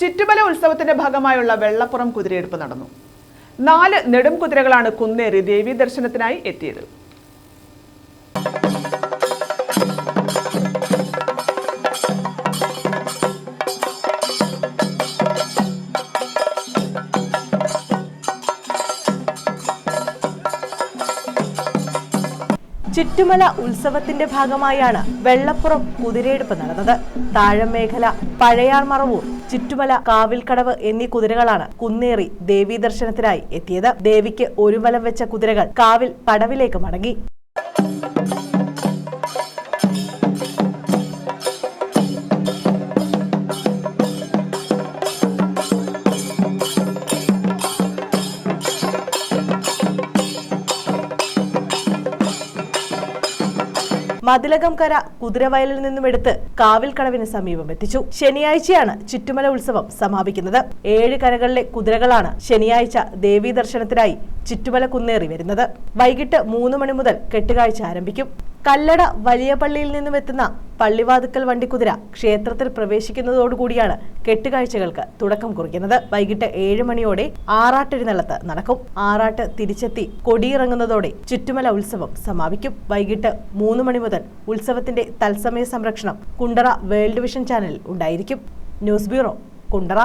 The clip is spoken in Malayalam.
ചുറ്റുമല ഉത്സവത്തിന്റെ ഭാഗമായുള്ള വെള്ളപ്പുറം കുതിരയെടുപ്പ് നടന്നു. നാല് നെടും കുതിരകളാണ് കുന്നേറി ദേവീ ദർശനത്തിനായി എത്തിയത്. ചുറ്റുമല ഉത്സവത്തിന്റെ ഭാഗമായാണ് വെള്ളപ്പുറം കുതിരയെടുപ്പ് നടന്നത്. താഴമേഖല പഴയാർ മറവൂർ ചുറ്റുമല കാവിൽക്കടവ് എന്നീ കുതിരകളാണ് കുന്നേറി ദേവീ ദർശനത്തിനായി എത്തിയത്. ദേവിക്ക് ഒരു വലം വെച്ച കുതിരകൾ കാവിൽ പടവിലേക്ക് മടങ്ങി. മതിലകം കര കുതിരവയലിൽ നിന്നും എടുത്ത് കാവിൽക്കടവിന് സമീപം എത്തിച്ചു. ശനിയാഴ്ചയാണ് ചുറ്റുമല ഉത്സവം സമാപിക്കുന്നത്. ഏഴ് കരകളിലെ കുതിരകളാണ് ശനിയാഴ്ച ദേവീ ദർശനത്തിനായി ചുറ്റുമല കുന്നേറി വരുന്നത്. വൈകിട്ട് മൂന്ന് മണി മുതൽ കെട്ടുകാഴ്ച ആരംഭിക്കും. കല്ലട വലിയ പള്ളിയിൽ നിന്നും എത്തുന്ന പള്ളിവാതുക്കൽ വണ്ടിക്കുതിര ക്ഷേത്രത്തിൽ പ്രവേശിക്കുന്നതോടുകൂടിയാണ് കെട്ടുകാഴ്ചകൾക്ക് തുടക്കം കുറിക്കുന്നത്. വൈകിട്ട് ഏഴ് മണിയോടെ ആറാട്ടെഴുന്നള്ളത്ത് നടക്കും. ആറാട്ട് തിരിച്ചെത്തി കൊടിയിറങ്ങുന്നതോടെ ചുറ്റുമല ഉത്സവം സമാപിക്കും. വൈകിട്ട് മൂന്ന് മണി മുതൽ ഉത്സവത്തിന്റെ തത്സമയ സംരക്ഷണം കുണ്ടറ വേൾഡ് വിഷൻ ചാനലിൽ ഉണ്ടായിരിക്കും. News bureau Kundara.